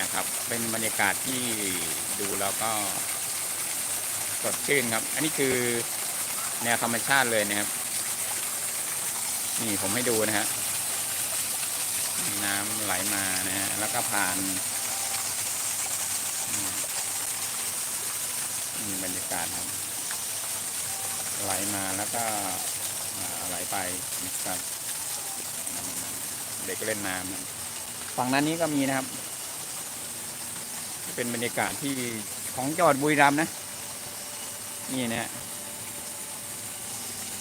นะครับ เป็นบรรยากาศที่ดูแล้วก็สดชื่นครับ อันนี้คือแนวธรรมชาติเลยนะครับ นี่ผมให้ดูนะฮะน้ำไหลมานะฮะแล้วก็ผ่านนี่บรรยากาศครับ ไหลมาแล้วก็ไหลไปนะครับ เด็กก็เล่นน้ำฝั่งนั้นนี้ก็มีนะครับ เป็นบรรยากาศที่ของจังหวัดบุรีรัมย์นะ นี่นะ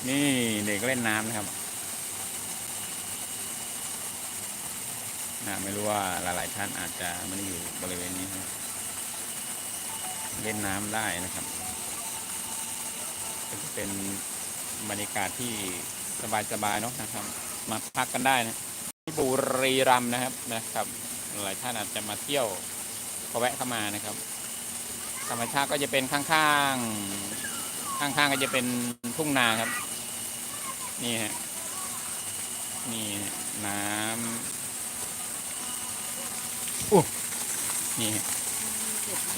นี่เด็กเล่นน้ำนะครับนะไม่รู้ว่าหลาย ๆ ท่านอาจจะไม่ได้อยู่บริเวณนี้นะเล่นน้ำได้นะครับ ก็จะเป็นบรรยากาศที่สบาย ๆ เนาะนะครับ มาพักกันได้นะบุรีรัมย์นะครับนะครับ หลายท่านอาจจะมาเที่ยว ก็แวะเข้ามานะครับ ธรรมชาติก็จะเป็นข้างๆ ข้างๆ ก็จะเป็นทุ่งนาครับ นี่ฮะ นี่น้ำอู้นี่ฮะ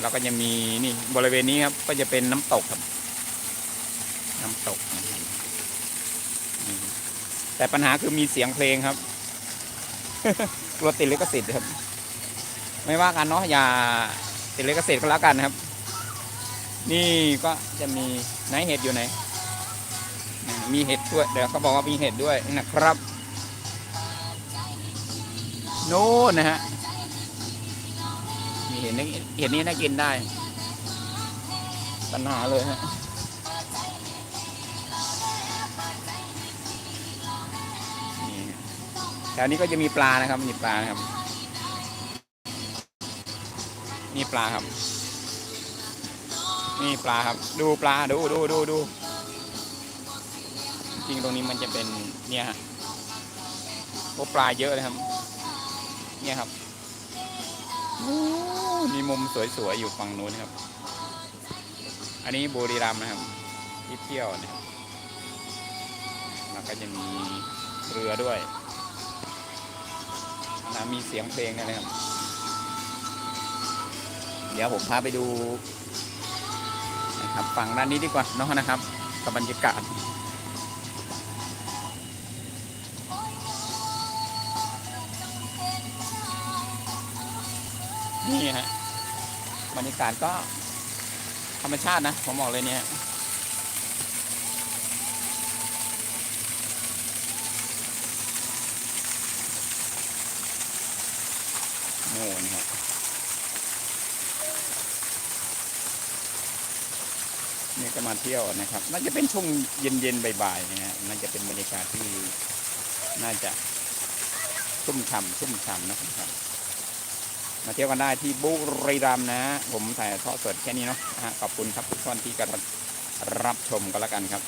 แล้วก็จะมีนี่บริเวณนี้ครับ ก็จะเป็นน้ำตกครับ น้ำตกนะครับอืมแต่ปัญหาคือมีเสียงเพลงครับกลัวติดลิขสิทธิ์ครับ ไม่ว่ากันเนาะอย่าติดลิขสิทธิ์ก็แล้วกันนะครับ นี่ก็จะมีไหนเห็ดอยู่ไหน มีเห็ดด้วยเดี๋ยวเขาบอกว่ามีเห็ดด้วยนะครับ โน่นนะฮะมีเห็ดนี่เห็ดนี้น่ากินได้ปัญหาเลยฮะแถวนี้ก็จะมีปลานะครับมีปลานะครับ นี่ปลาครับ นี่ปลาครับ ดูปลาดูดูดูดูจริงตรงนี้มันจะเป็นเนี่ยฮะพวกปลาเยอะเลยครับ เนี่ยครับมีมุมสวยๆอยู่ฝั่งนู้นครับ อันนี้บุรีรัมย์นะครับที่เที่ยวนะครับแล้วก็จะมีเรือด้วยนะมีเสียงเพลงนะครับ เดี๋ยวผมพาไปดูนะครับฝั่งด้านนี้ดีกว่าเนาะนะครับ กับบรรยากาศนี่ฮะบรรยากาศก็ธรรมชาตินะผมบอกเลยเนี่ยโน่นครับนี่ ก็มาเที่ยวนะครับ น่าจะเป็นช่วงเย็นๆบ่ายๆนะฮะน่าจะเป็นบรรยากาศที่น่าจะชุ่มฉ่ำชุ่มฉ่ำนะครับ มาเที่ยวกันได้ที่บุรีรัมย์นะ ผมถ่ายทอดสดแค่นี้เนาะขอบคุณครับทุกท่านที่กำลังรับชมกันแล้วกันครับ